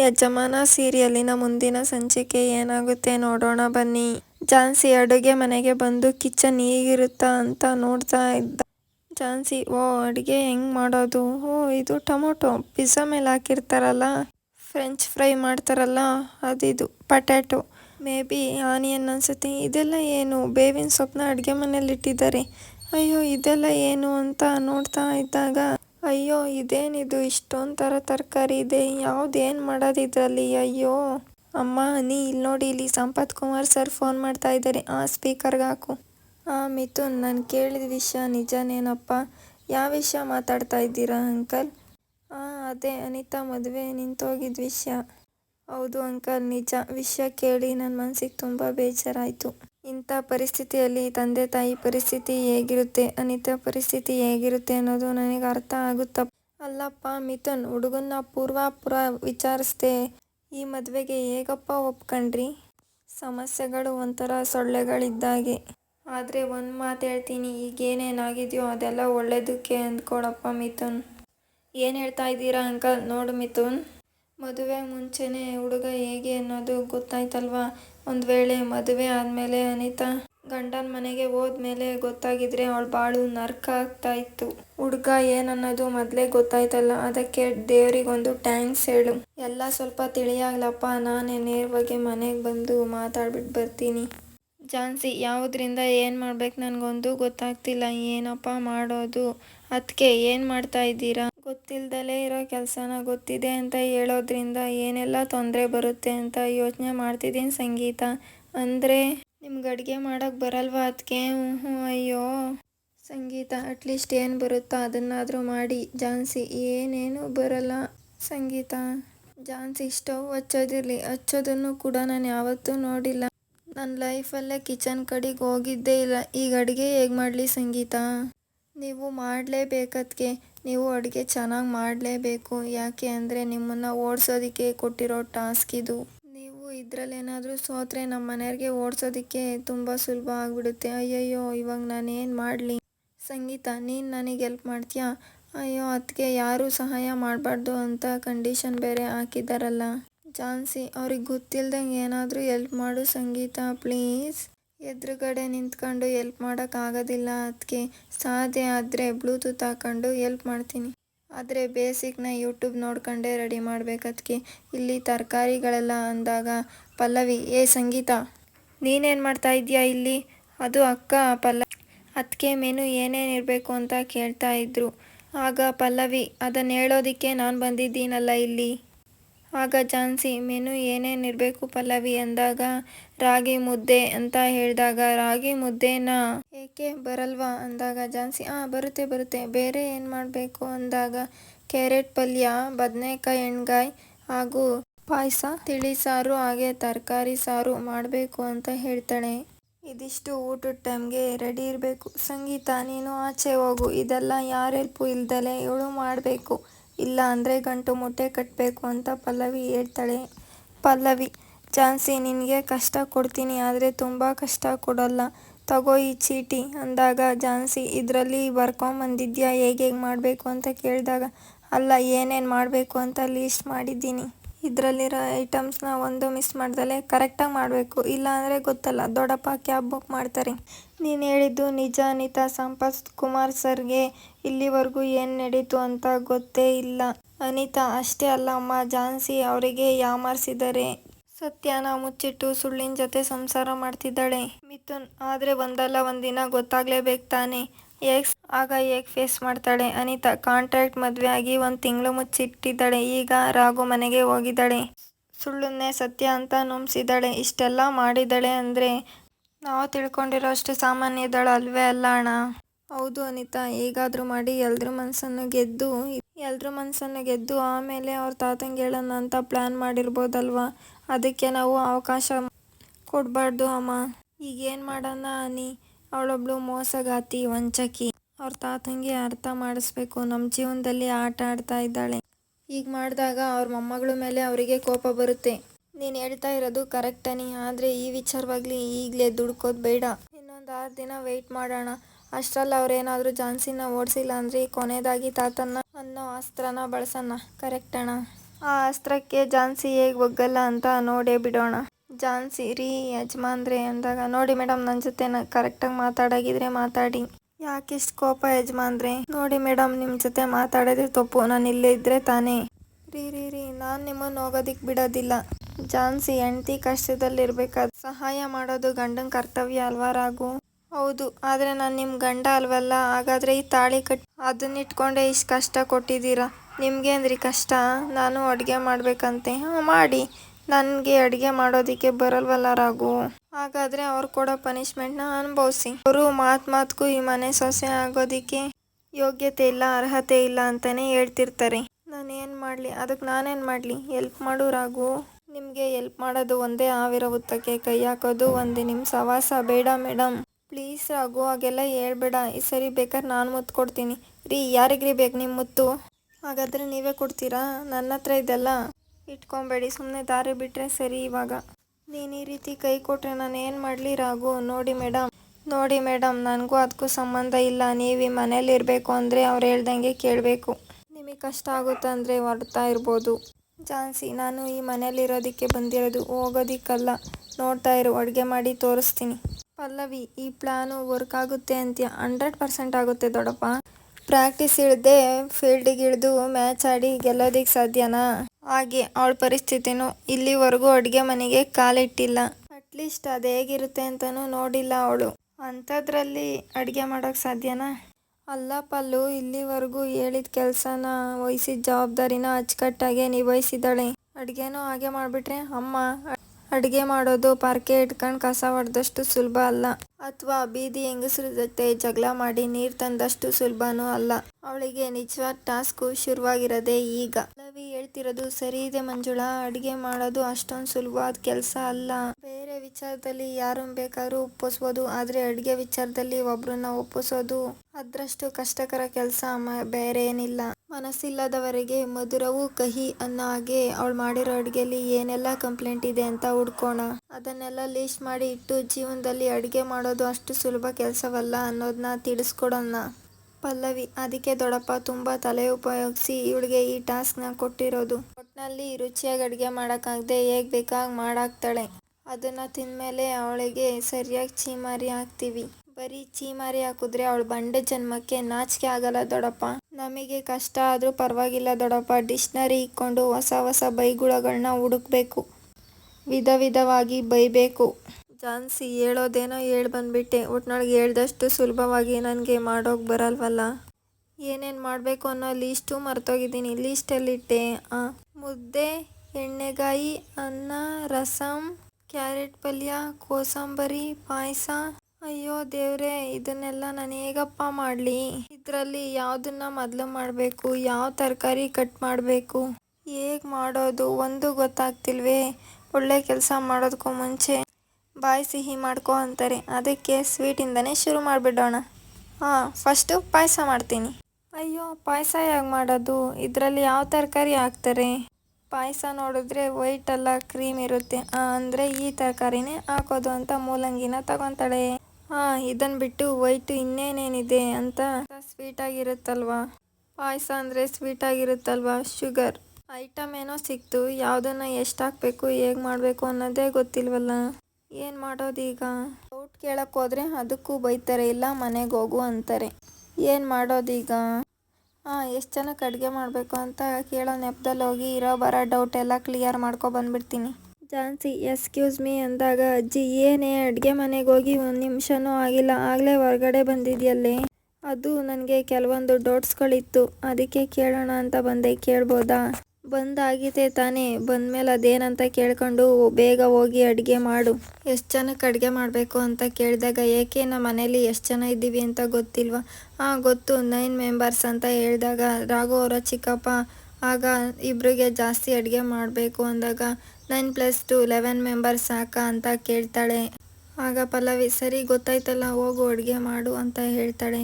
ಯಜಮಾನ ಸೀರಿಯಲಿನ ಮುಂದಿನ ಸಂಚಿಕೆ ಏನಾಗುತ್ತೆ ನೋಡೋಣ ಬನ್ನಿ. ಝಾನ್ಸಿ ಅಡುಗೆ ಮನೆಗೆ ಬಂದು ಕಿಚನ್ ಹೀಗಿರುತ್ತಾ ಅಂತ ನೋಡ್ತಾ ಇದ್ದ. ಝಾನ್ಸಿ, ಓ, ಅಡುಗೆ ಹೆಂಗ್ ಮಾಡೋದು? ಓ, ಇದು ಟೊಮೊಟೊ, ಪಿಜ್ಜಾ ಮೇಲೆ ಹಾಕಿರ್ತಾರಲ್ಲ? ಫ್ರೆಂಚ್ ಫ್ರೈ ಮಾಡ್ತಾರಲ್ಲ? ಅದಿದು, ಪಟ್ಯಾಟೊ, ಮೇ ಬಿ ಆನಿಯನ್ ಅನ್ಸುತ್ತೆ. ಇದೆಲ್ಲ ಏನು? ಬೇವಿನ ಸೊಪ್ಪನ್ನ ಅಡುಗೆ ಮನೇಲಿ ಇಟ್ಟಿದ್ದಾರೆ ಅಯ್ಯೋ, ಇದೆಲ್ಲ ಏನು ಅಂತ ನೋಡ್ತಾ ಇದ್ದಾಗ ಅಯ್ಯೋ, ಇದೇನಿದು? ಇಷ್ಟೊಂದು ಥರ ತರಕಾರಿ ಇದೆ. ಯಾವ್ದು ಏನು ಮಾಡೋದು ಇದ್ರಲ್ಲಿ? ಅಯ್ಯೋ. ಅಮ್ಮ, ನೀ ಇಲ್ಲಿ ನೋಡಿ, ಇಲ್ಲಿ ಸಂಪತ್ ಕುಮಾರ್ ಸರ್ ಫೋನ್ ಮಾಡ್ತಾ ಇದ್ದಾರೆ ಆ ಸ್ಪೀಕರ್ಗೆ ಹಾಕು. ಆ, ಮಿಥುನ್, ನಾನು ಕೇಳಿದ ವಿಷಯ ನಿಜನೇನಪ್ಪ? ಯಾವ ವಿಷಯ ಮಾತಾಡ್ತಾ ಇದ್ದೀರಾ, ಅಂಕಲ್? ಆ, ಅದೇ, ಅನಿತಾ ಮದುವೆ ನಿಂತೋಗಿದ್ದ ವಿಷಯ. ಹೌದು, ಅಂಕಲ್, ನಿಜ. ವಿಷಯ ಕೇಳಿ ನನ್ನ ಮನಸ್ಸಿಗೆ ತುಂಬ ಬೇಜಾರಾಯಿತು. ಇಂಥ ಪರಿಸ್ಥಿತಿಯಲ್ಲಿ ತಂದೆ ತಾಯಿ ಪರಿಸ್ಥಿತಿ ಹೇಗಿರುತ್ತೆ, ಅನಿತ ಪರಿಸ್ಥಿತಿ ಹೇಗಿರುತ್ತೆ ಅನ್ನೋದು ನನಗೆ ಅರ್ಥ ಆಗುತ್ತಪ್ಪ ಅಲ್ಲಪ್ಪ, ಮಿಥುನ್, ಹುಡುಗನ್ನ ಪೂರ್ವಾಪುರ ವಿಚಾರಿಸ್ದೆ, ಈ ಮದುವೆಗೆ ಹೇಗಪ್ಪ ಒಪ್ಕೊಂಡ್ರಿ? ಸಮಸ್ಯೆಗಳು ಒಂಥರ ಸೊಳ್ಳೆಗಳಿದ್ದಾಗೆ. ಆದರೆ ಒಂದು ಮಾತು ಹೇಳ್ತೀನಿ, ಈಗೇನೇನಾಗಿದೆಯೋ ಅದೆಲ್ಲ ಒಳ್ಳೇದಕ್ಕೆ ಅಂದ್ಕೊಳಪ್ಪ ಮಿಥುನ್. ಏನು ಹೇಳ್ತಾ ಇದ್ದೀರಾ ಅಂಕಲ್? ನೋಡು ಮಿಥುನ್. ಮದುವೆ ಮುಂಚೆನೇ ಹುಡುಗ ಹೇಗೆ ಅನ್ನೋದು ಗೊತ್ತಾಯ್ತಲ್ವಾ? ಒಂದು ವೇಳೆ ಮದುವೆ ಆದಮೇಲೆ ಅನಿತಾ ಗಂಡನ ಮನೆಗೆ ಹೋದ್ಮೇಲೆ ಗೊತ್ತಾಗಿದ್ರೆ ಅವಳ ಬಾಳು ನರ್ಕ ಆಗ್ತಾ ಇತ್ತು. ಹುಡುಗ ಏನನ್ನೋದು ಮೊದಲೇ ಗೊತ್ತಾಯ್ತಲ್ಲ, ಅದಕ್ಕೆ ದೇವರಿಗೊಂದು ಟ್ಯಾಂಕ್ಸ್ ಹೇಳು. ಎಲ್ಲ ಸ್ವಲ್ಪ ತಿಳಿಯಾಗ್ಲಪ್ಪ, ನಾನೇ ನೇರವಾಗಿ ಮನೆಗೆ ಬಂದು ಮಾತಾಡ್ಬಿಟ್ಟು ಬರ್ತೀನಿ. ಜಾನ್ಸಿ, ಯಾವುದರಿಂದ ಏನು ಮಾಡ್ಬೇಕು ನನಗೊಂದು ಗೊತ್ತಾಗ್ತಿಲ್ಲ, ಏನಪ್ಪ ಮಾಡೋದು? ಅದಕ್ಕೆ ಏನು ಮಾಡ್ತಾ ಇದ್ದೀರಾ? ಗೊತ್ತಿಲ್ದಲೇ ಇರೋ ಕೆಲಸನ ಗೊತ್ತಿದೆ ಅಂತ ಹೇಳೋದ್ರಿಂದ ಏನೆಲ್ಲ ತೊಂದರೆ ಬರುತ್ತೆ ಅಂತ ಯೋಚನೆ ಮಾಡ್ತಿದ್ದೀನಿ ಸಂಗೀತ. ಅಂದರೆ ನಿಮ್ಗೆ ಅಡುಗೆ ಮಾಡೋಕ್ಕೆ ಬರಲ್ವಾ ಅದಕ್ಕೆ ಹ್ಞೂ ಅಯ್ಯೋ. ಸಂಗೀತ ಅಟ್ಲೀಸ್ಟ್ ಏನು ಬರುತ್ತೋ ಅದನ್ನಾದರೂ ಮಾಡಿ. ಜಾನ್ಸಿ, ಏನೇನು ಬರಲ್ಲ ಸಂಗೀತ. ಜಾನ್ಸಿ ಸ್ಟವ್ ಹಚ್ಚೋದಿರಲಿ. ಹಚ್ಚೋದನ್ನು ಕೂಡ ನಾನು ಯಾವತ್ತೂ ನೋಡಿಲ್ಲ. ನನ್ನ ಲೈಫಲ್ಲೇ ಕಿಚನ್ ಕಡೆಗೆ ಹೋಗಿದ್ದೇ ಇಲ್ಲ. ಈಗ ಅಡುಗೆ ಹೇಗೆ ಮಾಡಲಿ ಸಂಗೀತ? ನೀವು ಮಾಡಲೇಬೇಕದ್ಕೆ, ನೀವು ಅಡುಗೆ ಚೆನ್ನಾಗಿ ಮಾಡಲೇಬೇಕು. ಯಾಕೆ ಅಂದರೆ ನಿಮ್ಮನ್ನು ಓಡಿಸೋದಕ್ಕೆ ಕೊಟ್ಟಿರೋ ಟಾಸ್ಕ್ ಇದು. ನೀವು ಇದರಲ್ಲೇನಾದರೂ ಸೋತ್ರೆ ನಮ್ಮ ಮನೆಯವ್ರಿಗೆ ಓಡಿಸೋದಕ್ಕೆ ತುಂಬ ಸುಲಭ ಆಗಿಬಿಡುತ್ತೆ. ಅಯ್ಯಯ್ಯೋ, ಇವಾಗ ನಾನೇನು ಮಾಡಲಿ? ಸಂಗೀತ, ನೀನು ನನಗೆ ಹೆಲ್ಪ್ ಮಾಡ್ತೀಯಾ? ಅಯ್ಯೋ ಅದಕ್ಕೆ ಯಾರೂ ಸಹಾಯ ಮಾಡಬಾರ್ದು ಅಂತ ಕಂಡೀಷನ್ ಬೇರೆ ಹಾಕಿದ್ದಾರಲ್ಲ ಜಾನ್ಸಿ, ಅವ್ರಿಗೆ ಗೊತ್ತಿಲ್ದಂಗೆ ಏನಾದರೂ ಹೆಲ್ಪ್ ಮಾಡು ಸಂಗೀತ, ಪ್ಲೀಸ್. ಎದುರುಗಡೆ ನಿಂತ್ಕೊಂಡು ಹೆಲ್ಪ್ ಮಾಡೋಕ್ಕಾಗೋದಿಲ್ಲ ಅದಕ್ಕೆ ಸಾಧ್ಯ ಆದರೆ ಬ್ಲೂಟೂತ್ ಹಾಕ್ಕೊಂಡು ಹೆಲ್ಪ್ ಮಾಡ್ತೀನಿ. ಆದರೆ ಬೇಸಿಕ್ನ ಯೂಟ್ಯೂಬ್ ನೋಡ್ಕೊಂಡೇ ರೆಡಿ ಮಾಡ್ಬೇಕದಕ್ಕೆ ಇಲ್ಲಿ ತರಕಾರಿಗಳೆಲ್ಲ ಅಂದಾಗ, ಪಲ್ಲವಿ, ಏ ಸಂಗೀತ, ನೀನೇನು ಮಾಡ್ತಾ ಇದೀಯಾ ಇಲ್ಲಿ? ಅದು ಅಕ್ಕ ಪಲ್ಲ ಅದಕ್ಕೆ ಮೆನು ಏನೇನು ಇರಬೇಕು ಅಂತ ಕೇಳ್ತಾ ಇದ್ರು. ಆಗ ಪಲ್ಲವಿ ಅದನ್ನು ಹೇಳೋದಕ್ಕೆ ನಾನು ಬಂದಿದ್ದೀನಲ್ಲ ಇಲ್ಲಿ. ಆಗ ಝಾನ್ಸಿ, ಮೆನು ಇರಬೇಕು ಪಲ್ಲವಿ ಅಂದಾಗ, ರಾಗಿ ಮುದ್ದೆ ಅಂತ ಹೇಳಿದಾಗ, ರಾಗಿ ಮುದ್ದೆನ ಏಕೆ ಬರಲ್ವಾ? ಅಂದಾಗ ಝಾನ್ಸಿ, ಆ, ಬರುತ್ತೆ ಬರುತ್ತೆ. ಬೇರೆ ಏನು ಮಾಡಬೇಕು? ಅಂದಾಗ, ಕ್ಯಾರೆಟ್ ಪಲ್ಯ, ಬದನೆಕಾಯಿ ಎಣ್ಗಾಯಿ ಹಾಗೂ ಪಾಯಸ, ತಿಳಿ ಸಾರು, ಹಾಗೆ ತರಕಾರಿ ಸಾರು ಮಾಡಬೇಕು ಅಂತ ಹೇಳ್ತಾಳೆ. ಇದಿಷ್ಟು ಊಟದ ಟೈಮ್ಗೆ ರೆಡಿ ಇರಬೇಕು. ಸಂಗೀತ, ನೀನು ಆಚೆ ಹೋಗು. ಇದೆಲ್ಲ ಯಾರ ಹೆಲ್ಪು ಇಲ್ದಲೆ ಇವಳು ಮಾಡಬೇಕು. ಇಲ್ಲ ಅಂದರೆ ಗಂಟು ಮೊಟ್ಟೆ ಕಟ್ಟಬೇಕು ಅಂತ ಪಲ್ಲವಿ ಹೇಳ್ತಾಳೆ. ಪಲ್ಲವಿ ಝಾನ್ಸಿ ನಿನಗೆ ಕಷ್ಟ ಕೊಡ್ತೀನಿ, ಆದರೆ ತುಂಬ ಕಷ್ಟ ಕೊಡೋಲ್ಲ. ತಗೋ ಈ ಚೀಟಿ, ಅಂದಾಗ ಝಾನ್ಸಿ ಇದರಲ್ಲಿ ಬರ್ಕೊಂಬಂದಿದ್ಯಾ ಹೇಗೆ ಹೇಗೆ ಮಾಡಬೇಕು ಅಂತ ಕೇಳಿದಾಗ, ಅಲ್ಲ ಏನೇನು ಮಾಡಬೇಕು ಅಂತ ಲೀಸ್ಟ್ ಮಾಡಿದ್ದೀನಿ. ಇದರಲ್ಲಿರೋ ಐಟಮ್ಸ್ನ ಒಂದು ಮಿಸ್ ಮಾಡ್ದಲೆ ಕರೆಕ್ಟಾಗಿ ಮಾಡಬೇಕು. ಇಲ್ಲ ಅಂದರೆ ಗೊತ್ತಲ್ಲ, ದೊಡ್ಡಪ್ಪ ಕ್ಯಾಬ್ ಬುಕ್ ಮಾಡ್ತಾರೆ. ನೀನು ಹೇಳಿದ್ದು ನಿಜ, ಅನಿತಾ, ಸಂಪತ್, ಕುಮಾರ್ ಸರ್ಗೆ ಇಲ್ಲಿವರೆಗೂ ಏನು ನಡೀತು ಅಂತ ಗೊತ್ತೇ ಇಲ್ಲ. ಅನಿತಾ ಅಷ್ಟೇ ಅಲ್ಲ, ಅಮ್ಮ ಜಾನ್ಸಿ ಅವರಿಗೆ ಯಾಮಾರಿಸಿದ್ದಾರೆ. ಸತ್ಯನ ಮುಚ್ಚಿಟ್ಟು ಸುಳ್ಳಿನ ಜೊತೆ ಸಂಸಾರ ಮಾಡ್ತಿದ್ದಾಳೆ. ಮಿಥುನ್, ಆದರೆ ಒಂದಲ್ಲ, ಒಂದಿನ ಗೊತ್ತಾಗಲೇಬೇಕು ತಾನೇ. ಎಕ್ಸ್ ಆಗ ಏಕ್ ಫೇಸ್ ಮಾಡ್ತಾಳೆ. ಅನಿತಾ ಕಾಂಟ್ರಾಕ್ಟ್ ಮದುವೆ ಆಗಿ ಒಂದು ತಿಂಗಳು ಮುಚ್ಚಿಟ್ಟಿದ್ದಾಳೆ. ಈಗ ರಾಘು ಮನೆಗೆ ಹೋಗಿದ್ದಾಳೆ. ಸುಳ್ಳನ್ನೇ ಸತ್ಯ ಅಂತ ನಂಬಿಸಿದ್ದಾಳೆ ಇಷ್ಟೆಲ್ಲ ಮಾಡಿದ್ದಾಳೆ ಅಂದರೆ ನಾವು ತಿಳ್ಕೊಂಡಿರೋ ಅಷ್ಟು ಸಾಮಾನ್ಯ ಇದ್ದಾಳೆ ಅಲ್ವೇ ಅಲ್ಲ ಅಣ್ಣ? ಹೌದು ಅನಿತಾ ಈಗಾದರೂ ಮಾಡಿ ಎಲ್ರ ಮನಸ್ಸನ್ನು ಗೆದ್ದು, ಎಲ್ರ ಮನಸ್ಸನ್ನು ಗೆದ್ದು ಆಮೇಲೆ ಅವ್ರ ತಾತಂಗೆ ಹೇಳೋಣ ಅಂತ ಪ್ಲ್ಯಾನ್ ಮಾಡಿರ್ಬೋದಲ್ವಾ? ಅದಕ್ಕೆ ನಾವು ಅವಕಾಶ ಕೊಡಬಾರ್ದು ಅಮ್ಮ. ಈಗೇನು ಮಾಡೋಣ ಅನಿ? ಅವಳೊಬ್ಳು ಮೋಸಗಾತಿ, ವಂಚಕಿ. ಅವ್ರ ತಾತಂಗೆ ಅರ್ಥ ಮಾಡಿಸ್ಬೇಕು. ನಮ್ಮ ಜೀವನದಲ್ಲಿ ಆಟ ಆಡ್ತಾ ಇದ್ದಾಳೆ. ಈಗ ಮಾಡಿದಾಗ ಅವ್ರ ಮೊಮ್ಮಗಳ ಮೇಲೆ ಅವರಿಗೆ ಕೋಪ ಬರುತ್ತೆ. ನೀನು ಹೇಳ್ತಾ ಇರೋದು ಕರೆಕ್ಟನಿ ಆದರೆ ಈ ವಿಚಾರವಾಗಲಿ ಈಗಲೇ ದುಡ್ಕೋದು ಬೇಡ. ಇನ್ನೊಂದು ಆರು ದಿನ ವೆಯ್ಟ್ ಮಾಡೋಣ. ಅಷ್ಟರಲ್ಲಿ ಅವ್ರೇನಾದರೂ ಜಾನ್ಸಿನ ಓಡಿಸಿಲ್ಲ ಅಂದರೆ ಕೊನೆಯದಾಗಿ ತಾತನ್ನ ಅನ್ನೋ ಅಸ್ತ್ರನ ಬಳಸೋಣ. ಕರೆಕ್ಟಣ್ಣ ಆ ಅಸ್ತ್ರಕ್ಕೆ ಜಾನ್ಸಿ ಹೇಗೆ ಒಗ್ಗಲ್ಲ ಅಂತ ನೋಡೇ ಬಿಡೋಣ. ಝಾನ್ಸಿ ರೀ ಯಜಮಾನ್ರೆ ಅಂದಾಗ, ನೋಡಿ ಮೇಡಮ್ ನನ್ನ ಜೊತೆ ಕರೆಕ್ಟಾಗಿ ಮಾತಾಡಾಗಿದ್ರೆ ಮಾತಾಡಿ. ಯಾಕೆ ಇಷ್ಟು ಕೋಪ ಯಜಮಾನ್ರೆ? ನೋಡಿ ಮೇಡಮ್ ನಿಮ್ಮ ಜೊತೆ ಮಾತಾಡೋದೇ ತಪ್ಪು, ನಾನು ಇಲ್ಲೇ ಇದ್ರೆ ತಾನೇ. ರೀ ರೀ ರೀ, ನಾನು ನಿಮ್ಮನ್ನು ಹೋಗೋದಿಕ್ ಬಿಡೋದಿಲ್ಲ. ಝಾನ್ಸಿ ಹೆಂಡ್ತಿ ಕಷ್ಟದಲ್ಲಿರ್ಬೇಕಾದ್ ಸಹಾಯ ಮಾಡೋದು ಗಂಡನ ಕರ್ತವ್ಯ ಅಲ್ವಾ ರಾಗು ಹೌದು, ಆದರೆ ನಾನು ನಿಮ್ಮ ಗಂಡ ಅಲ್ವಲ್ಲ, ಹಾಗಾದ್ರೆ ಈ ತಾಳಿ ಕಟ್ ಅದನ್ನ ಇಟ್ಕೊಂಡೆ ಇಷ್ಟು ಕಷ್ಟ ಕೊಟ್ಟಿದ್ದೀರಾ? ನಿಮ್ಗೇನ್ರಿ ಕಷ್ಟ? ನಾನು ಅಡುಗೆ ಮಾಡ್ಬೇಕಂತೆ. ಹಾಂ, ಮಾಡಿ. ನನಗೆ ಅಡುಗೆ ಮಾಡೋದಕ್ಕೆ ಬರಲ್ವಲ್ಲ ರಾಗು ಹಾಗಾದ್ರೆ ಅವ್ರು ಕೊಡೋ ಪನಿಷ್ಮೆಂಟ್ನ ಅನುಭವಿಸಿ. ಅವರು ಮಾತು ಮಾತ್ಗೂ ಈ ಮನೆ ಸೊಸೆ ಆಗೋದಿಕ್ಕೆ ಯೋಗ್ಯತೆ ಇಲ್ಲ, ಅರ್ಹತೆ ಇಲ್ಲ ಅಂತಾನೆ ಹೇಳ್ತಿರ್ತಾರೆ. ನಾನು ಏನು ಮಾಡಲಿ? ಅದಕ್ಕೆ ನಾನೇನು ಮಾಡಲಿ? ಎಲ್ಪ್ ಮಾಡು ರಾಗು ನಿಮಗೆ ಎಲ್ಪ್ ಮಾಡೋದು ಒಂದೇ ಆವಿರ ಹುತ್ತಕ್ಕೆ ಕೈ ಹಾಕೋದು ಒಂದೇ ನಿಮ್ಮ ಸವಾಸ. ಬೇಡ ಮೇಡಮ್ ಪ್ಲೀಸ್ ರಾಗು ಹಾಗೆಲ್ಲ ಹೇಳ್ಬೇಡ. ಈ ಸರಿ ಬೇಕಾದ್ರೆ ನಾನು ಮುತ್ತು ಕೊಡ್ತೀನಿ. ರೀ, ಯಾರಿಗ್ರಿ ಬೇಕು ನಿಮ್ಮ ಮುತ್ತು? ಹಾಗಾದರೆ ನೀವೇ ಕೊಡ್ತೀರಾ? ನನ್ನ ಹತ್ರ ಇದೆಲ್ಲ? ಇಟ್ಕೊಬೇಡಿ ಸುಮ್ಮನೆ ದಾರಿ ಬಿಟ್ಟರೆ ಸರಿ ಇವಾಗ. ನೀನು ಈ ರೀತಿ ಕೈ ಕೊಟ್ಟರೆ ನಾನು ಏನು ಮಾಡಲಿ ರಾಗು ನೋಡಿ ಮೇಡಮ್ ನೋಡಿ ಮೇಡಮ್ ನನಗೂ ಅದಕ್ಕೂ ಸಂಬಂಧ ಇಲ್ಲ. ನೀವು ಈ ಮನೇಲಿರಬೇಕು ಅಂದರೆ ಅವ್ರು ಹೇಳ್ದಂಗೆ ಕೇಳಬೇಕು. ನಿಮಗೆ ಕಷ್ಟ ಆಗುತ್ತಂದರೆ ಹೊರ್ತಾ ಇರ್ಬೋದು. ಜಾನ್ಸಿ, ನಾನು ಈ ಮನೇಲಿರೋದಕ್ಕೆ ಬಂದಿರೋದು ಹೋಗೋದಿಕ್ಕಲ್ಲ. ನೋಡ್ತಾ ಇರು, ಅಡುಗೆ ಮಾಡಿ ತೋರಿಸ್ತೀನಿ. ಪಲ್ಲವಿ, ಈ ಪ್ಲಾನು ವರ್ಕ್ ಆಗುತ್ತೆ ಅಂತ ಹಂಡ್ರೆಡ್ ಪರ್ಸೆಂಟ್ ಆಗುತ್ತೆ ದೊಡ್ಡಪ್ಪ. ಪ್ರಾಕ್ಟೀಸ್ ಇಳದೆ ಫೀಲ್ಡಿಗೆ ಇಳಿದು ಮ್ಯಾಚ್ ಆಡಿ ಗೆಲ್ಲೋದಿಕ್ಕೆ ಸಾಧ್ಯನಾ? ಹಾಗೆ ಅವಳ ಪರಿಸ್ಥಿತಿನೂ ಇಲ್ಲಿವರೆಗೂ ಅಡುಗೆ ಮನೆಗೆ ಕಾಲಿಟ್ಟಿಲ್ಲ. ಅಟ್ಲೀಸ್ಟ್ ಅದು ಹೇಗಿರುತ್ತೆ ಅಂತಲೂ ನೋಡಿಲ್ಲ ಅವಳು. ಅಂಥದ್ರಲ್ಲಿ ಅಡುಗೆ ಮಾಡೋಕ್ಕೆ ಸಾಧ್ಯನಾ? ಅಲ್ಲ ಪಲ್ಲು, ಇಲ್ಲಿವರೆಗೂ ಹೇಳಿದ ಕೆಲಸನ ವಹಿಸಿದ ಜವಾಬ್ದಾರಿನ ಅಚ್ಚುಕಟ್ಟಾಗೆ ನಿಭಾಯಿಸಿದ್ದಾಳೆ. ಅಡುಗೆನೂ ಹಾಗೆ ಮಾಡಿಬಿಟ್ರೆ ಅಮ್ಮ ಅಡುಗೆ ಮಾಡೋದು, ಪಾರ್ಕೆ ಇಟ್ಕೊಂಡು ಕಸ ಹೊಡೆದಷ್ಟು ಸುಲಭ ಅಲ್ಲ. ಅಥವಾ ಬೀದಿ ಹೆಂಗಸ್ರ ಜೊತೆ ಜಗಳ ಮಾಡಿ ನೀರು ತಂದಷ್ಟು ಸುಲಭನೂ ಅಲ್ಲ. ಅವಳಿಗೆ ನಿಜವಾದ ಟಾಸ್ಕು ಶುರುವಾಗಿರೋದೆ ಈಗ. ಪಲ್ಲವಿ ಹೇಳ್ತಿರೋದು, ಸರಿ ಇದೆ ಮಂಜುಳಾ, ಅಡುಗೆ ಮಾಡೋದು ಅಷ್ಟೊಂದು ಸುಲಭವಾದ ಕೆಲಸ ಅಲ್ಲ. ವಿಚಾರದಲ್ಲಿ ಯಾರು ಬೇಕಾದ್ರೂ ಒಪ್ಪಿಸ್ಬೋದು. ಆದರೆ ಅಡುಗೆ ವಿಚಾರದಲ್ಲಿ ಒಬ್ರನ್ನ ಒಪ್ಪಿಸೋದು ಅದರಷ್ಟು ಕಷ್ಟಕರ ಕೆಲಸ ಬೇರೆ ಏನಿಲ್ಲ ಮನಸ್ಸಿಲ್ಲದವರಿಗೆ ಮಧುರವೂ ಕಹಿ ಅನ್ನೋ ಹಾಗೆ ಅವಳು ಮಾಡಿರೋ ಅಡುಗೆಯಲ್ಲಿ ಏನೆಲ್ಲ ಕಂಪ್ಲೇಂಟ್ ಇದೆ ಅಂತ ಹುಡ್ಕೋಣ. ಅದನ್ನೆಲ್ಲ ಲೀಸ್ಟ್ ಮಾಡಿ ಇಟ್ಟು ಜೀವನದಲ್ಲಿ ಅಡುಗೆ ಮಾಡೋದು ಅಷ್ಟು ಸುಲಭ ಕೆಲಸವಲ್ಲ ಅನ್ನೋದನ್ನ ತಿಳಿಸ್ಕೊಡೋಣ. ಪಲ್ಲವಿ ಅದಕ್ಕೆ ದೊಡ್ಡಪ್ಪ ತುಂಬ ತಲೆ ಉಪಯೋಗಿಸಿ ಇವಳಿಗೆ ಈ ಟಾಸ್ಕ್ನ ಕೊಟ್ಟಿರೋದು. ಒಟ್ಟಿನಲ್ಲಿ ರುಚಿಯಾಗಿ ಅಡುಗೆ ಮಾಡೋಕ್ಕಾಗದೆ ಹೇಗೆ ಬೇಕಾಗಿ ಮಾಡಾಕ್ತಾಳೆ. ಅದನ್ನು ತಿಂದಮೇಲೆ ಅವಳಿಗೆ ಸರಿಯಾಗಿ ಚೀಮಾರಿ ಹಾಕ್ತೀವಿ. ಬರೀ ಚೀಮಾರಿ ಹಾಕಿದ್ರೆ ಅವಳು ಬಂಡೆ ಜನ್ಮಕ್ಕೆ ನಾಚಿಕೆ ಆಗಲ್ಲ ದೊಡಪ್ಪ. ನಮಗೆ ಕಷ್ಟ ಆದರೂ ಪರವಾಗಿಲ್ಲ ದೊಡಪ್ಪ. ಡಿಕ್ಷ್ನರಿ ಇಕ್ಕೊಂಡು ಹೊಸ ಹೊಸ ಬೈಗುಳಗಳನ್ನ ಹುಡುಕ್ಬೇಕು. ವಿಧ ವಿಧವಾಗಿ ಬೈಬೇಕು. ಜಾನ್ಸಿ ಹೇಳೋದೇನೋ ಹೇಳಿ ಬಂದ್ಬಿಟ್ಟೆ. ಒಟ್ನೊಳಗೆ ಹೇಳ್ದಷ್ಟು ಸುಲಭವಾಗಿ ನನಗೆ ಮಾಡೋಕೆ ಬರಲ್ವಲ್ಲ? ಏನೇನು ಮಾಡಬೇಕು ಅನ್ನೋ ಲೀಸ್ಟು ಮರ್ತೋಗಿದ್ದೀನಿ. ಲೀಸ್ಟಲ್ಲಿಟ್ಟೆ. ಮುದ್ದೆ, ಎಣ್ಣೆಗಾಯಿ, ಅನ್ನ ರಸಮ್ ಕ್ಯಾರೆಟ್ ಪಲ್ಯ, ಕೋಸಂಬರಿ, ಪಾಯಸ. ಅಯ್ಯೋ ದೇವ್ರೆ, ಇದನ್ನೆಲ್ಲ ನಾನು ಹೇಗಪ್ಪ ಮಾಡಲಿ? ಇದರಲ್ಲಿ ಯಾವುದನ್ನ ಮೊದಲು ಮಾಡಬೇಕು, ಯಾವ ತರಕಾರಿ ಕಟ್ ಮಾಡಬೇಕು? ಹೇಗೆ ಮಾಡೋದು ಒಂದು ಗೊತ್ತಾಗ್ತಿಲ್ವೇ? ಒಳ್ಳೆ ಕೆಲಸ ಮಾಡೋದಕ್ಕೂ ಮುಂಚೆ ಬಾಯಿ ಸಿಹಿ ಮಾಡ್ಕೊ ಅಂತಾರೆ. ಅದಕ್ಕೆ ಸ್ವೀಟಿಂದನೇ ಶುರು ಮಾಡಿಬಿಡೋಣ. ಹಾಂ ಫಸ್ಟು ಪಾಯಸ ಮಾಡ್ತೀನಿ. ಅಯ್ಯೋ, ಪಾಯಸ ಹೇಗೆ ಮಾಡೋದು? ಇದರಲ್ಲಿ ಯಾವ ತರಕಾರಿ ಹಾಕ್ತಾರೆ? ಪಾಯಸ ನೋಡಿದ್ರೆ ವೈಟ್ ಅಲ್ಲ ಕ್ರೀಮ್ ಇರುತ್ತೆ. ಅಂದರೆ ಈ ತರಕಾರಿನೇ ಹಾಕೋದು ಅಂತ ಮೂಲಂಗಿನ ತಗೊತಾಳೆ. ಹಾಂ ಇದನ್ನು ಬಿಟ್ಟು ವೈಟ್ ಇನ್ನೇನೇನಿದೆ ಅಂತ ಸ್ವೀಟ್ ಆಗಿರುತ್ತಲ್ವಾ ಪಾಯಸ ಅಂದರೆ ಸ್ವೀಟ್ ಆಗಿರುತ್ತಲ್ವಾ ಶುಗರ್ ಐಟಮ್ ಏನೋ ಸಿಕ್ತು, ಯಾವುದನ್ನು ಎಷ್ಟು ಹಾಕಬೇಕು, ಹೇಗೆ ಮಾಡಬೇಕು ಅನ್ನೋದೇ ಗೊತ್ತಿಲ್ವಲ್ಲ. ಏನು ಮಾಡೋದೀಗ ಔಟ್ ಕೇಳೋಕ್ಕೋದ್ರೆ ಅದಕ್ಕೂ ಬೈತಾರೆ, ಇಲ್ಲ ಮನೆಗೆ ಹೋಗು ಅಂತಾರೆ. ಏನು ಮಾಡೋದೀಗ ಎಷ್ಟು ಜನಕ್ಕೆ ಅಡುಗೆ ಮಾಡಬೇಕು ಅಂತ ಕೇಳೋ ನೆಪದಲ್ಲಿ ಹೋಗಿ ಇರೋ ಬರೋ ಡೌಟ್ ಎಲ್ಲ ಕ್ಲಿಯರ್ ಮಾಡ್ಕೊ ಬಂದ್ಬಿಡ್ತೀನಿ. ಜಾನ್ಸಿ ಎಸ್ಕ್ಯೂಸ್ ಮೀ ಅಂದಾಗ, ಅಜ್ಜಿ, ಏನೇ ಅಡುಗೆ ಮನೆಗೆ ಹೋಗಿ ಒಂದು ನಿಮಿಷನೂ ಆಗಿಲ್ಲ. ಆಗಲೇ ಹೊರಗಡೆ ಬಂದಿದೆಯಲ್ಲೇ? ಅದು ನನಗೆ ಕೆಲವೊಂದು ಡೌಟ್ಸ್ಗಳಿತ್ತು ಅದಕ್ಕೆ ಕೇಳೋಣ ಅಂತ ಬಂದೆ. ಕೇಳ್ಬೋದಾ? ಬಂದಾಗಿದೆ ತಾನೇ, ಬಂದಮೇಲೆ ಅದೇನಂತ ಕೇಳ್ಕೊಂಡು ಬೇಗ ಹೋಗಿ ಅಡುಗೆ ಮಾಡು. ಎಷ್ಟು ಜನಕ್ಕೆ ಅಡುಗೆ ಮಾಡಬೇಕು ಅಂತ ಕೇಳಿದಾಗ, ಏಕೆ ನಮ್ಮ ಮನೇಲಿ ಎಷ್ಟು ಜನ ಇದ್ದೀವಿ ಅಂತ ಗೊತ್ತಿಲ್ವಾ? ಹಾಂ, ಗೊತ್ತು, ನೈನ್ ಮೆಂಬರ್ಸ್ ಅಂತ ಹೇಳಿದಾಗ, ರಾಘು ಅವರ ಚಿಕ್ಕಪ್ಪ ಆಗ ಇಬ್ಬರಿಗೆ ಜಾಸ್ತಿ ಅಡುಗೆ ಮಾಡಬೇಕು ಅಂದಾಗ, nine plus two eleven members ಸಾಕಾ ಅಂತ ಕೇಳ್ತಾಳೆ. ಆಗ ಪಲ್ಲವಿ, ಸರಿ, ಗೊತ್ತಾಯ್ತಲ್ಲ, ಹೋಗು ಅಡುಗೆ ಮಾಡು ಅಂತ ಹೇಳ್ತಾಳೆ.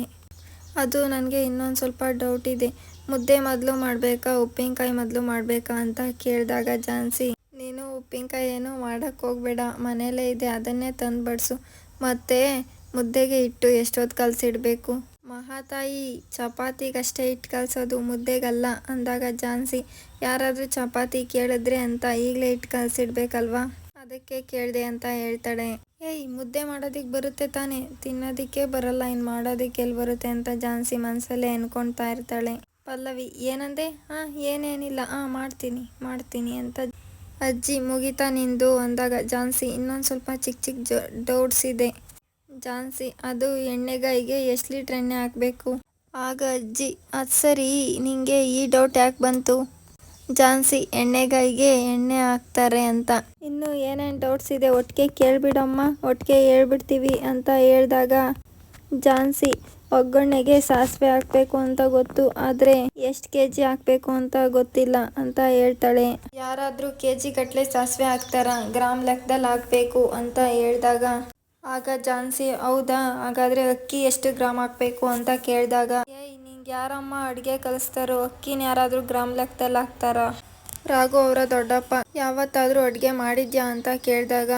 ಅದು ನನಗೆ ಇನ್ನೊಂದು ಸ್ವಲ್ಪ ಡೌಟ್ ಇದೆ. ಮುದ್ದೆ ಮೊದಲು ಮಾಡಬೇಕಾ, ಉಪ್ಪಿನಕಾಯಿ ಮೊದಲು ಮಾಡಬೇಕಾ ಅಂತ ಕೇಳಿದಾಗ, ಜಾನ್ಸಿ, ನೀನು ಉಪ್ಪಿನಕಾಯಿ ಏನು ಮಾಡೋಕ್ಕೆ ಹೋಗಬೇಡ ಮನೇಲೇ ಇದೆ ಅದನ್ನೇ ತಂದು ಬಡಿಸು. ಮತ್ತು ಮುದ್ದೆಗೆ ಇಟ್ಟು ಎಷ್ಟೊತ್ತು ಕಲಸಿಡಬೇಕು? ಮಹಾತಾಯಿ, ಚಪಾತಿಗಷ್ಟೇ ಇಟ್ಟು ಕಲಸೋದು, ಮುದ್ದೆಗಲ್ಲ, ಅಂದಾಗ, ಜಾನ್ಸಿ, ಯಾರಾದರೂ ಚಪಾತಿ ಕೇಳಿದ್ರೆ ಅಂತ ಈಗಲೇ ಇಟ್ಟು ಕಲಸಿಡ್ಬೇಕಲ್ವಾ? ಅದಕ್ಕೆ ಕೇಳಿದೆ ಅಂತ ಹೇಳ್ತಾಳೆ. ಏಯ್, ಮುದ್ದೆ ಮಾಡೋದಕ್ಕೆ ಬರುತ್ತೆ ತಾನೇ? ತಿನ್ನೋದಕ್ಕೆ ಬರಲ್ಲ ಇನ್ನು ಮಾಡೋದಕ್ಕೆ ಎಲ್ಲಿ ಬರುತ್ತೆ? ಅಂತ ಝಾನ್ಸಿ ಮನಸ್ಸಲ್ಲೇ ಅನ್ಕೊಳ್ತಾ ಇರ್ತಾಳೆ. ಪಲ್ಲವಿ, ಏನಂದೆ? ಹಾಂ ಏನೇನಿಲ್ಲ. ಹಾಂ ಮಾಡ್ತೀನಿ ಮಾಡ್ತೀನಿ ಅಂತ ಅಜ್ಜಿ ಮುಗಿತಾ ನಿಂದು ಅಂದಾಗ ಜಾನ್ಸಿ ಇನ್ನೊಂದು ಸ್ವಲ್ಪ ಚಿಕ್ಕ ಚಿಕ್ಕ ಡೌಟ್ಸ್ ಇದೆ ಜಾನ್ಸಿ, ಅದು ಎಣ್ಣೆಗಾಯಿಗೆ ಎಷ್ಟು ಲೀಟ್ರ್ ಎಣ್ಣೆ ಹಾಕಬೇಕು? ಆಗ ಅಜ್ಜಿ, ಅದು ಸರಿ, ನಿಂಗೆ ಈ ಡೌಟ್ ಯಾಕೆ ಬಂತು? ಜಾನ್ಸಿ, ಎಣ್ಣೆಗಾಯಿಗೆ ಎಣ್ಣೆ ಹಾಕ್ತಾರೆ ಅಂತ. ಇನ್ನು ಏನೇನು ಡೌಟ್ಸ್ ಇದೆ ಒಟ್ಟಿಗೆ ಕೇಳಿಬಿಡಮ್ಮ ಒಟ್ಟಿಗೆ ಹೇಳ್ಬಿಡ್ತೀವಿ ಅಂತ ಹೇಳಿದಾಗ ಝಾನ್ಸಿ ಒಗ್ಗರಣೆಗೆ ಸಾಸಿವೆ ಹಾಕ್ಬೇಕು ಅಂತ ಗೊತ್ತು, ಆದ್ರೆ ಎಷ್ಟು ಕೆ ಜಿ ಹಾಕ್ಬೇಕು ಅಂತ ಗೊತ್ತಿಲ್ಲ ಅಂತ ಹೇಳ್ತಾಳೆ. ಯಾರಾದ್ರೂ ಕೆ ಜಿ ಗಟ್ಲೆ ಸಾಸಿವೆ ಹಾಕ್ತಾರಾ? ಗ್ರಾಮ್ ಲೆಕ್ಕದಲ್ಲಿ ಹಾಕ್ಬೇಕು ಅಂತ ಹೇಳಿದಾಗ, ಆಗ ಜಾನ್ಸಿ, ಹೌದಾ? ಹಾಗಾದ್ರೆ ಅಕ್ಕಿ ಎಷ್ಟು ಗ್ರಾಮ್ ಹಾಕ್ಬೇಕು ಅಂತ ಕೇಳಿದಾಗ, ಏಯ್, ನಿಂಗೆ ಯಾರಮ್ಮ ಅಡುಗೆ ಕಲಿಸ್ತಾರೋ? ಅಕ್ಕಿನ ಯಾರಾದ್ರೂ ಗ್ರಾಮ್ ಲೆಕ್ಕದಲ್ಲಿ ಹಾಕ್ತಾರಾ? ರಾಘು ಅವರ ದೊಡ್ಡಪ್ಪ, ಯಾವತ್ತಾದರೂ ಅಡುಗೆ ಮಾಡಿದ್ಯಾ? ಅಂತ ಕೇಳಿದಾಗ,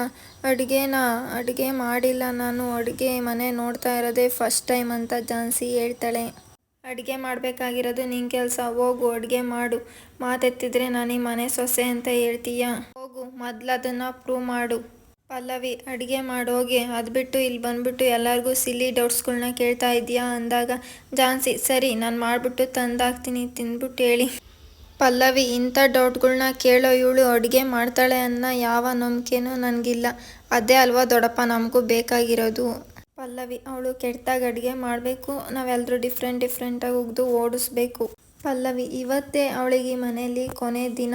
ಅಡುಗೆನಾ, ಅಡುಗೆ ಮಾಡಿಲ್ಲ ನಾನು, ಅಡುಗೆ ಮನೆ ನೋಡ್ತಾ ಇರೋದೇ ಫಸ್ಟ್ ಟೈಮ್ ಅಂತ ಜಾನ್ಸಿ ಹೇಳ್ತಾಳೆ. ಅಡುಗೆ ಮಾಡಬೇಕಾಗಿರೋದು ನಿನ್ನ ಕೆಲಸ, ಹೋಗು, ಅಡುಗೆ ಮಾಡು. ಮಾತೆತ್ತಿದ್ರೆ ನಾನು ಈ ಮನೆ ಸೊಸೆ ಅಂತ ಹೇಳ್ತೀಯಾ? ಹೋಗು, ಮೊದ್ಲು ಅದನ್ನು ಪ್ರೂವ್ ಮಾಡು. ಪಲ್ಲವಿ, ಅಡುಗೆ ಮಾಡೋಗಿ, ಅದು ಬಿಟ್ಟು ಇಲ್ಲಿ ಬಂದ್ಬಿಟ್ಟು ಎಲ್ಲರಿಗೂ ಸಿಲ್ಲಿ ಡೌಟ್ಸ್ಗಳನ್ನ ಕೇಳ್ತಾ ಇದೆಯಾ? ಅಂದಾಗ, ಜಾನ್ಸಿ, ಸರಿ, ನಾನು ಮಾಡಿಬಿಟ್ಟು ತಂದಾಕ್ತೀನಿ, ತಿಂದ್ಬಿಟ್ಟು ಹೇಳಿ. ಪಲ್ಲವಿ, ಇಂಥ ಡೌಟ್ಗಳ್ನ ಕೇಳೋ ಇವಳು ಅಡುಗೆ ಮಾಡ್ತಾಳೆ ಅನ್ನೋ ಯಾವ ನಂಬಿಕೆನೂ ನನಗಿಲ್ಲ. ಅದೇ ಅಲ್ವಾ ದೊಡ್ಡಪ್ಪ, ನಮಗೂ ಬೇಕಾಗಿರೋದು. ಪಲ್ಲವಿ, ಅವಳು ಕೆಟ್ಟದಾಗ ಅಡುಗೆ ಮಾಡಬೇಕು. ನಾವೆಲ್ಲರೂ ಡಿಫ್ರೆಂಟ್, ಡಿಫ್ರೆಂಟಾಗಿ ಉಗ್ದು ಓಡಿಸ್ಬೇಕು. ಪಲ್ಲವಿ, ಇವತ್ತೇ ಅವಳಿಗೆ ಮನೆಯಲ್ಲಿ ಕೊನೆ ದಿನ.